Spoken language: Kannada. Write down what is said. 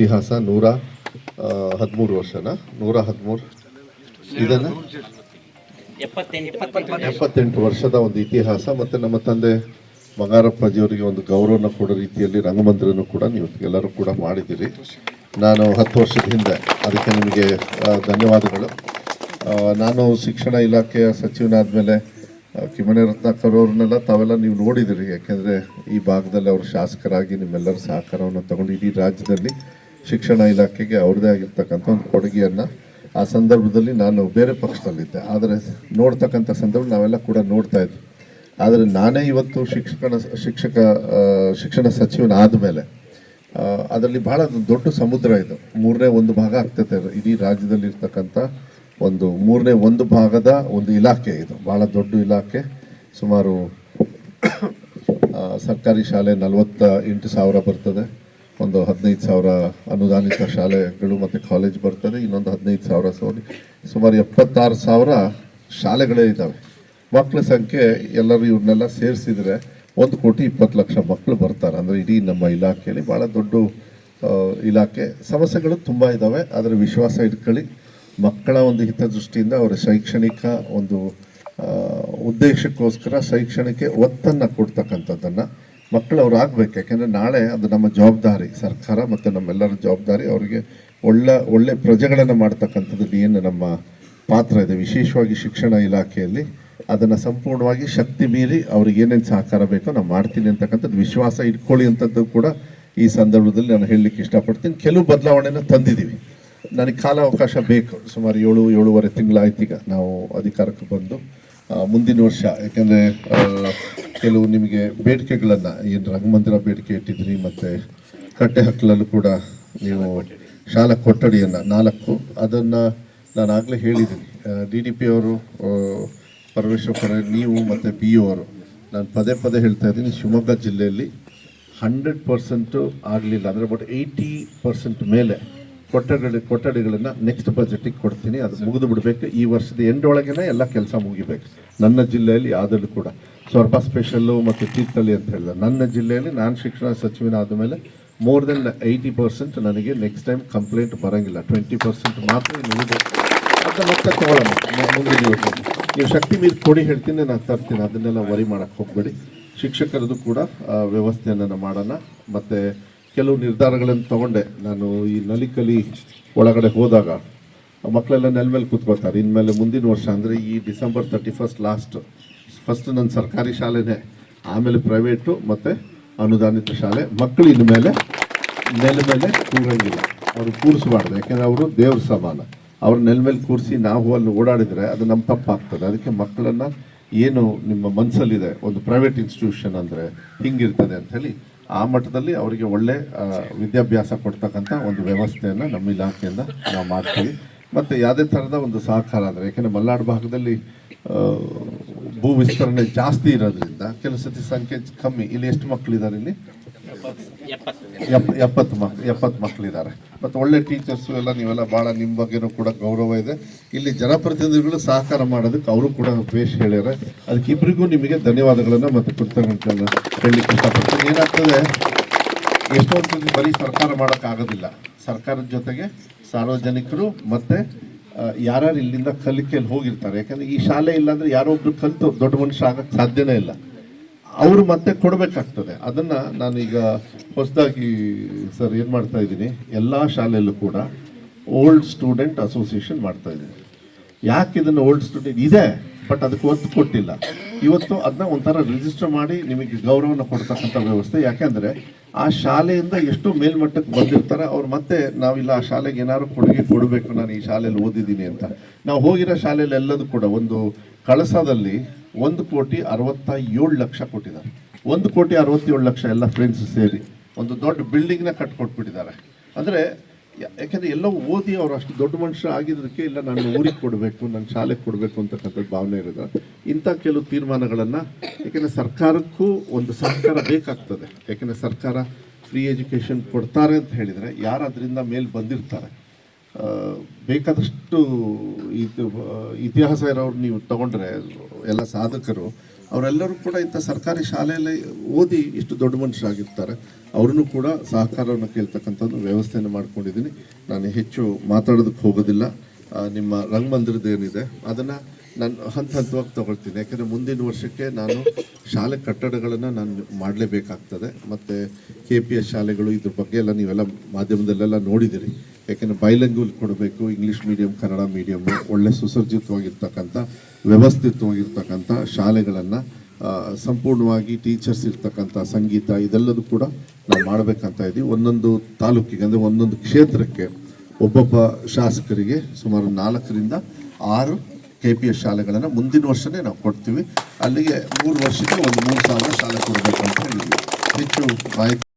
ಇತಿಹಾಸ ನೂರ ಹದಿಮೂರು ವರ್ಷನ? ನೂರ ಹದಿಮೂರು. ಇದನ್ನ ಎಪ್ಪತ್ತೆಂಟು. ವರ್ಷದ ಒಂದು ಇತಿಹಾಸ ಮತ್ತು ನಮ್ಮ ತಂದೆ ಬಂಗಾರಪ್ಪಾಜಿಯವರಿಗೆ ಒಂದು ಗೌರವನ ಕೊಡೋ ರೀತಿಯಲ್ಲಿ ರಂಗಮಂದಿರನ್ನು ಕೂಡ ನೀವು ಎಲ್ಲರೂ ಕೂಡ ಮಾಡಿದ್ದೀರಿ. ನಾನು ಹತ್ತು ವರ್ಷದ ಹಿಂದೆ ಅದಕ್ಕೆ ನಿಮಗೆ ಧನ್ಯವಾದಗಳು. ನಾನು ಶಿಕ್ಷಣ ಇಲಾಖೆಯ ಸಚಿವನಾದ ಮೇಲೆ ಕಿಮನೆ ರತ್ನಾಕರ್ ಅವ್ರನ್ನೆಲ್ಲ ತಾವೆಲ್ಲ ನೀವು ನೋಡಿದಿರಿ ಯಾಕೆಂದರೆ ಈ ಭಾಗದಲ್ಲಿ ಅವರು ಶಾಸಕರಾಗಿ ನಿಮ್ಮೆಲ್ಲರ ಸಹಕಾರವನ್ನು ತಗೊಂಡು ಇಡೀ ರಾಜ್ಯದಲ್ಲಿ ಶಿಕ್ಷಣ ಇಲಾಖೆಗೆ ಅವ್ರದೇ ಆಗಿರ್ತಕ್ಕಂಥ ಒಂದು ಕೊಡುಗೆಯನ್ನು ಆ ಸಂದರ್ಭದಲ್ಲಿ ನಾನು ಬೇರೆ ಪಕ್ಷದಲ್ಲಿದ್ದೆ. ಆದರೆ ನೋಡ್ತಕ್ಕಂಥ ಸಂದರ್ಭ ನಾವೆಲ್ಲ ಕೂಡ ನೋಡ್ತಾ ಇದ್ವಿ. ಆದರೆ ನಾನೇ ಇವತ್ತು ಶಿಕ್ಷಕನ ಶಿಕ್ಷಕ ಶಿಕ್ಷಣ ಸಚಿವನ ಆದಮೇಲೆ ಅದರಲ್ಲಿ ಭಾಳ ದೊಡ್ಡ ಸಮುದ್ರ ಇದು. ಮೂರನೇ ಒಂದು ಭಾಗ ಆಗ್ತೈತೆ. ಇಡೀ ರಾಜ್ಯದಲ್ಲಿ ಇರ್ತಕ್ಕಂಥ ಒಂದು ಮೂರನೇ ಒಂದು ಭಾಗದ ಒಂದು ಇಲಾಖೆ ಇದು. ಭಾಳ ದೊಡ್ಡ ಇಲಾಖೆ. ಸುಮಾರು ಸರ್ಕಾರಿ ಶಾಲೆ ನಲವತ್ತ ಎಂಟು ಸಾವಿರ ಬರ್ತದೆ. ಒಂದು ಹದಿನೈದು ಸಾವಿರ ಅನುದಾನಿತ ಶಾಲೆಗಳು ಮತ್ತು ಕಾಲೇಜ್ ಬರ್ತದೆ ಇನ್ನೊಂದು ಹದಿನೈದು ಸಾವಿರ ಸೋರಿ ಸುಮಾರು ಎಪ್ಪತ್ತಾರು ಸಾವಿರ ಶಾಲೆಗಳೇ ಇದ್ದಾವೆ ಮಕ್ಕಳ ಸಂಖ್ಯೆ ಎಲ್ಲರೂ ಇವ್ರನ್ನೆಲ್ಲ ಸೇರಿಸಿದರೆ ಒಂದು ಕೋಟಿ ಇಪ್ಪತ್ತು ಲಕ್ಷ ಮಕ್ಕಳು ಬರ್ತಾರೆ. ಅಂದರೆ ಇಡೀ ನಮ್ಮ ಇಲಾಖೆಯಲ್ಲಿ ಭಾಳ ದೊಡ್ಡ ಇಲಾಖೆ. ಸಮಸ್ಯೆಗಳು ತುಂಬ ಇದ್ದಾವೆ ಅದರ ವಿಶ್ವಾಸ ಇಟ್ಕೊಳ್ಳಿ. ಮಕ್ಕಳ ಒಂದು ಹಿತದೃಷ್ಟಿಯಿಂದ ಅವರ ಶೈಕ್ಷಣಿಕ ಒಂದು ಉದ್ದೇಶಕ್ಕೋಸ್ಕರ ಶೈಕ್ಷಣಿಕ ಒತ್ತನ್ನು ಕೊಡ್ತಕ್ಕಂಥದ್ದನ್ನು ಮಕ್ಕಳು ಅವ್ರು ಆಗ್ಬೇಕು. ಯಾಕೆಂದರೆ ನಾಳೆ ಅದು ನಮ್ಮ ಜವಾಬ್ದಾರಿ, ಸರ್ಕಾರ ಮತ್ತು ನಮ್ಮೆಲ್ಲರ ಜವಾಬ್ದಾರಿ, ಅವರಿಗೆ ಒಳ್ಳೆ ಒಳ್ಳೆ ಪ್ರಜೆಗಳನ್ನು ಮಾಡ್ತಕ್ಕಂಥದ್ದು ಏನು ನಮ್ಮ ಪಾತ್ರ ಇದೆ. ವಿಶೇಷವಾಗಿ ಶಿಕ್ಷಣ ಇಲಾಖೆಯಲ್ಲಿ ಅದನ್ನು ಸಂಪೂರ್ಣವಾಗಿ ಶಕ್ತಿ ಮೀರಿ ಅವ್ರಿಗೆ ಏನೇನು ಸಹಕಾರ ಬೇಕೋ ನಾನು ಮಾಡ್ತೀನಿ ಅಂತಕ್ಕಂಥದ್ದು ವಿಶ್ವಾಸ ಇಟ್ಕೊಳ್ಳಿ ಅಂತದ್ದು ಕೂಡ ಈ ಸಂದರ್ಭದಲ್ಲಿ ನಾನು ಹೇಳಲಿಕ್ಕೆ ಇಷ್ಟಪಡ್ತೀನಿ. ಕೆಲವು ಬದಲಾವಣೆನ ತಂದಿದ್ದೀವಿ ನನಗೆ ಕಾಲಾವಕಾಶ ಬೇಕು. ಸುಮಾರು ಏಳು, ಏಳುವರೆ ತಿಂಗಳಾಯ್ತೀಗ ನಾವು ಅಧಿಕಾರಕ್ಕೆ ಬಂದು ಮುಂದಿನ ವರ್ಷ. ಯಾಕೆಂದರೆ ಕೆಲವು ನಿಮಗೆ ಬೇಡಿಕೆಗಳನ್ನು ಏನು ರಂಗಮಂದಿರ ಬೇಡಿಕೆ ಇಟ್ಟಿದ್ರಿ ಮತ್ತು ಕಟ್ಟೆ ಹಕ್ಕಲಲ್ಲೂ ಕೂಡ ನೀವು ಶಾಲಾ ಕೊಠಡಿಯನ್ನು ನಾಲ್ಕು, ಅದನ್ನು ನಾನು ಆಗಲೇ ಹೇಳಿದ್ದೀನಿ. ಡಿ ಡಿ ಪಿ ಅವರು ಪರಮೇಶ್ವರ ನೀವು ಮತ್ತು ಪಿ ಯು ಅವರು. ನಾನು ಪದೇ ಪದೇ ಹೇಳ್ತಾ ಇದ್ದೀನಿ, ಶಿವಮೊಗ್ಗ ಜಿಲ್ಲೆಯಲ್ಲಿ ಹಂಡ್ರೆಡ್ ಪರ್ಸೆಂಟು ಆಗಲಿಲ್ಲ, ಅಂದರೆ ಬಟ್ ಏಯ್ಟಿ ಪರ್ಸೆಂಟ್ ಮೇಲೆ ಕೊಠಡಿ ಕೊಠಡಿಗಳನ್ನು ನೆಕ್ಸ್ಟ್ ಬಜೆಟಿಗೆ ಕೊಡ್ತೀನಿ. ಅದು ಮುಗಿದು ಬಿಡಬೇಕು. ಈ ವರ್ಷದ ಎಂಡ್ ಒಳಗೇನೆ ಎಲ್ಲ ಕೆಲಸ ಮುಗಿಬೇಕು. ನನ್ನ ಜಿಲ್ಲೆಯಲ್ಲಿ ಯಾವುದಲ್ಲೂ ಕೂಡ. ಸ್ವರ್ಪ ಸ್ಪೆಷಲ್ಲು ಮತ್ತು ತೀರ್ಥಹಳ್ಳಿ ಅಂತ ಹೇಳಿದ. ನನ್ನ ಜಿಲ್ಲೆಯಲ್ಲಿ ನಾನು ಶಿಕ್ಷಣ ಸಚಿವನ ಮೇಲೆ ಮೋರ್ ದೆನ್ ಏಯ್ಟಿ ಪರ್ಸೆಂಟ್ ನನಗೆ ನೆಕ್ಸ್ಟ್ ಟೈಮ್ ಕಂಪ್ಲೇಂಟ್ ಬರೋಂಗಿಲ್ಲ. ಟ್ವೆಂಟಿ ಪರ್ಸೆಂಟ್ ಮಾತ್ರ ಉಳಿದು ಅದನ್ನ ಮತ್ತೆ ತೊಗೊಳ್ಳೋಣ. ಮುಂದಿನ ನೀವು ಶಕ್ತಿ ಮೀರಿ ಕೊಡಿ ಹೇಳ್ತೀನಿ. ನಾನು ತರ್ತೀನಿ. ಅದನ್ನೆಲ್ಲ ವರಿ ಮಾಡಕ್ಕೆ ಹೋಗಬೇಡಿ. ಶಿಕ್ಷಕರದ್ದು ಕೂಡ ವ್ಯವಸ್ಥೆಯನ್ನು ನಾನು ಮಾಡೋಣ. ಮತ್ತು ಕೆಲವು ನಿರ್ಧಾರಗಳನ್ನು ತಗೊಂಡೆ. ನಾನು ಈ ನಲಿಕಲಿ ಒಳಗಡೆ ಹೋದಾಗ ಮಕ್ಕಳೆಲ್ಲ ನೆಲ ಮೇಲೆ ಕೂತ್ಕೋತಾರೆ ಇನ್ಮೇಲೆ ಮುಂದಿನ ವರ್ಷ ಅಂದರೆ ಈ December thirty first last first ನನ್ನ ಸರ್ಕಾರಿ ಶಾಲೆನೇ, ಆಮೇಲೆ ಪ್ರೈವೇಟು ಮತ್ತು ಅನುದಾನಿತ ಶಾಲೆ. ಮಕ್ಕಳು ಇನ್ಮೇಲೆ ನೆಲ ಮೇಲೆ ಕೂರಂಗಿಲ್ಲ. ಅವರು ಕೂರಿಸಬಾರ್ದು. ಯಾಕೆಂದರೆ ಅವರು ದೇವ್ರ ಸಮಾನ. ಅವ್ರು ನೆಲ ಮೇಲೆ ಕೂರಿಸಿ ನಾವು ಅಲ್ಲಿ ಓಡಾಡಿದರೆ ಅದು ನಮ್ಮ ತಪ್ಪಾಗ್ತದೆ. ಅದಕ್ಕೆ ಮಕ್ಕಳನ್ನು ಏನು ನಿಮ್ಮ ಮನಸ್ಸಲ್ಲಿದೆ ಒಂದು ಪ್ರೈವೇಟ್ ಇನ್ಸ್ಟಿಟ್ಯೂಷನ್ ಅಂದರೆ ಹಿಂಗಿರ್ತದೆ ಅಂತ ಹೇಳಿ ಆ ಮಟ್ಟದಲ್ಲಿ ಅವರಿಗೆ ಒಳ್ಳೆ ವಿದ್ಯಾಭ್ಯಾಸ ಕೊಡ್ತಕ್ಕಂಥ ಒಂದು ವ್ಯವಸ್ಥೆಯನ್ನು ನಮ್ಮ ಇಲಾಖೆಯಿಂದ ನಾವು ಮಾಡ್ತೀವಿ. ಮತ್ತು ಯಾವುದೇ ಥರದ ಒಂದು ಸಹಕಾರ ಅಂದರೆ, ಯಾಕೆಂದರೆ ಮಲೆನಾಡು ಭಾಗದಲ್ಲಿ ಭೂ ವಿಸ್ತರಣೆ ಜಾಸ್ತಿ ಇರೋದ್ರಿಂದ ಕೆಲವು ಸತಿ ಸಂಖ್ಯೆ ಕಮ್ಮಿ. ಇಲ್ಲಿ ಎಷ್ಟು ಮಕ್ಕಳಿದ್ದಾರೆ ಇಲ್ಲಿ? ಎಪ್ ಎಪ್ಪತ್ತು ಮಕ್ ಎಪ್ಪತ್ತು ಮಕ್ಕಳಿದ್ದಾರೆ ಮತ್ತು ಒಳ್ಳೆ ಟೀಚರ್ಸು ಎಲ್ಲ ನೀವೆಲ್ಲ ಭಾಳ ನಿಮ್ಮ ಬಗ್ಗೆನೂ ಕೂಡ ಗೌರವ ಇದೆ. ಇಲ್ಲಿ ಜನಪ್ರತಿನಿಧಿಗಳು ಸಹಕಾರ ಮಾಡೋದಕ್ಕೆ ಅವರು ಕೂಡ ಪೇಶ್ ಹೇಳಿದ್ದಾರೆ ಅದಕ್ಕೆ ಇಬ್ಬರಿಗೂ ನಿಮಗೆ ಧನ್ಯವಾದಗಳನ್ನು ಮತ್ತು ಕೃತಜ್ಞತೆಯನ್ನು ಹೇಳಲಿಕ್ಕೆ ಇಷ್ಟಪಡ್ತೀನಿ. ಏನಾಗ್ತದೆ? ಎಷ್ಟೊಂದು ಬರೀ ಸರ್ಕಾರ ಮಾಡೋಕ್ಕಾಗೋದಿಲ್ಲ ಸರ್ಕಾರದ ಜೊತೆಗೆ ಸಾರ್ವಜನಿಕರು ಮತ್ತು ಯಾರ್ಯಾರು ಇಲ್ಲಿಂದ ಕಲಿಕೆಯಲ್ಲಿ ಹೋಗಿರ್ತಾರೆ. ಯಾಕಂದರೆ ಈ ಶಾಲೆ ಇಲ್ಲಾಂದರೆ ಯಾರೋ ಒಬ್ರು ಕಲಿತು, ದೊಡ್ಡ ಮನುಷ್ಯ ಆಗೋಕ್ಕೆ ಸಾಧ್ಯನೇ ಇಲ್ಲ. ಅವರು ಮತ್ತೆ ಕೊಡಬೇಕಾಗ್ತದೆ. ಅದನ್ನು ನಾನೀಗ ಹೊಸದಾಗಿ ಸರ್ ಏನು ಮಾಡ್ತಾ ಇದ್ದೀನಿ, ಎಲ್ಲ ಶಾಲೆಯಲ್ಲೂ ಕೂಡ ಓಲ್ಡ್ ಸ್ಟೂಡೆಂಟ್ ಅಸೋಸಿಯೇಷನ್ ಮಾಡ್ತಾ ಇದ್ದೀನಿ. ಯಾಕೆ ಇದನ್ನು ಓಲ್ಡ್ ಸ್ಟೂಡೆಂಟ್ ಇದೆ, ಬಟ್ ಅದಕ್ಕೆ ಒತ್ತು ಕೊಟ್ಟಿಲ್ಲ. ಇವತ್ತು ಅದನ್ನ ಒಂಥರ ರಿಜಿಸ್ಟರ್ ಮಾಡಿ ನಿಮಗೆ ಗೌರವನ ಕೊಡ್ತಕ್ಕಂಥ ವ್ಯವಸ್ಥೆ. ಯಾಕೆಂದರೆ ಆ ಶಾಲೆಯಿಂದ ಎಷ್ಟು ಮೇಲ್ಮಟ್ಟಕ್ಕೆ ಬಂದಿರ್ತಾರೆ, ಅವ್ರು ಮತ್ತೆ ನಾವಿಲ್ಲ ಆ ಶಾಲೆಗೆ ಏನಾದ್ರು ಕೊಡುಗೆ ಕೊಡಬೇಕು, ನಾನು ಈ ಶಾಲೆಯಲ್ಲಿ ಓದಿದ್ದೀನಿ ಅಂತ. ನಾವು ಹೋಗಿರೋ ಶಾಲೆಯಲ್ಲಿ ಎಲ್ಲದೂ ಕೂಡ ಒಂದು ಕಳಸದಲ್ಲಿ ಒಂದು ಕೋಟಿ ಅರವತ್ತ ಏಳು ಲಕ್ಷ ಕೊಟ್ಟಿದ್ದಾರೆ. ಒಂದು ಕೋಟಿ ಅರವತ್ತೇಳು ಲಕ್ಷ ಎಲ್ಲ ಫ್ರೆಂಡ್ಸ್ ಸೇರಿ ಒಂದು ದೊಡ್ಡ ಬಿಲ್ಡಿಂಗ್ನ ಕಟ್ಕೊಟ್ಬಿಟ್ಟಿದ್ದಾರೆ. ಅಂದರೆ ಯಾಕೆಂದರೆ ಯಾಕೆಂದ್ರೆ ಎಲ್ಲೋ ಓದಿ ಅವರು ಅಷ್ಟು ದೊಡ್ಡ ಮನುಷ್ಯ ಆಗಿದ್ದಕ್ಕೆ ಇಲ್ಲ ನಾನು ಊರಿಗೆ ಕೊಡಬೇಕು ನನ್ನ ಶಾಲೆಗೆ ಕೊಡಬೇಕು ಅಂತಕ್ಕಂಥದ್ದು ಭಾವನೆ ಇರೋದು. ಇಂಥ ಕೆಲವು ತೀರ್ಮಾನಗಳನ್ನು, ಯಾಕೆಂದರೆ ಸರ್ಕಾರಕ್ಕೂ ಒಂದು ಸಹಕಾರ ಬೇಕಾಗ್ತದೆ. ಯಾಕೆಂದರೆ ಸರ್ಕಾರ ಫ್ರೀ ಎಜುಕೇಷನ್ ಕೊಡ್ತಾರೆ ಅಂತ ಹೇಳಿದರೆ ಯಾರು ಅದರಿಂದ ಮೇಲೆ ಬಂದಿರ್ತಾರೆ? ಬೇಕಾದಷ್ಟು ಇದು ಇತಿಹಾಸ ಇರೋರು ನೀವು ತಗೊಂಡ್ರೆ, ಎಲ್ಲ ಸಾಧಕರು, ಅವರೆಲ್ಲರೂ ಕೂಡ ಇಂಥ ಸರ್ಕಾರಿ ಶಾಲೆಯಲ್ಲಿ ಓದಿ ಇಷ್ಟು ದೊಡ್ಡ ಮನುಷ್ಯರಾಗಿರ್ತಾರೆ. ಅವ್ರನ್ನೂ ಕೂಡ ಸಹಕಾರವನ್ನು ಕೇಳ್ತಕ್ಕಂಥದ್ದು ವ್ಯವಸ್ಥೆಯನ್ನು ಮಾಡ್ಕೊಂಡಿದ್ದೀನಿ. ನಾನು ಹೆಚ್ಚು ಮಾತಾಡೋದಕ್ಕೆ ಹೋಗೋದಿಲ್ಲ. ನಿಮ್ಮ ರಂಗಮಂದಿರದ ಏನಿದೆ, ಅದನ್ನು ನಾನು ಹಂತ ಹಂತವಾಗಿ ತಗೊಳ್ತೀನಿ. ಯಾಕೆಂದರೆ ಮುಂದಿನ ವರ್ಷಕ್ಕೆ ನಾನು ಶಾಲೆ ಕಟ್ಟಡಗಳನ್ನು ನಾನು ಮಾಡಲೇಬೇಕಾಗ್ತದೆ. ಮತ್ತು ಕೆ ಪಿ ಎಸ್ ಶಾಲೆಗಳು ಇದ್ರ ಬಗ್ಗೆ ಎಲ್ಲ ನೀವೆಲ್ಲ ಮಾಧ್ಯಮದಲ್ಲೆಲ್ಲ ನೋಡಿದಿರಿ. ಯಾಕೆಂದರೆ ಬೈಲಂಗ್ವಲ್ ಕೊಡಬೇಕು ಇಂಗ್ಲೀಷ್ ಮೀಡಿಯಂ ಕನ್ನಡ ಮೀಡಿಯಮ್ ಒಳ್ಳೆ ಸುಸರ್ಜಿತವಾಗಿರ್ತಕ್ಕಂಥ ವ್ಯವಸ್ಥಿತವಾಗಿರ್ತಕ್ಕಂಥ ಶಾಲೆಗಳನ್ನು ಸಂಪೂರ್ಣವಾಗಿ ಟೀಚರ್ಸ್ ಇರ್ತಕ್ಕಂಥ ಸಂಗೀತ ಇದೆಲ್ಲದೂ ಕೂಡ ನಾವು ಮಾಡಬೇಕಂತ ಇದ್ದೀವಿ ಒಂದೊಂದು ತಾಲೂಕಿಗೆ, ಅಂದರೆ ಒಂದೊಂದು ಕ್ಷೇತ್ರಕ್ಕೆ ಒಬ್ಬೊಬ್ಬ ಶಾಸಕರಿಗೆ ಸುಮಾರು ನಾಲ್ಕರಿಂದ ಆರು ಕೆ ಪಿ ಎಸ್ ಶಾಲೆಗಳನ್ನು ಮುಂದಿನ ವರ್ಷನೇ ನಾವು ಕೊಡ್ತೀವಿ. ಅಲ್ಲಿಗೆ ಮೂರು ವರ್ಷಕ್ಕೆ ಒಂದು ಮೂರು ಸಾವಿರ ಶಾಲೆ ಕೊಡಬೇಕು ಅಂತ ಹೇಳಿದ್ವಿ. ಹೆಚ್ಚು ಮಾಹಿತಿ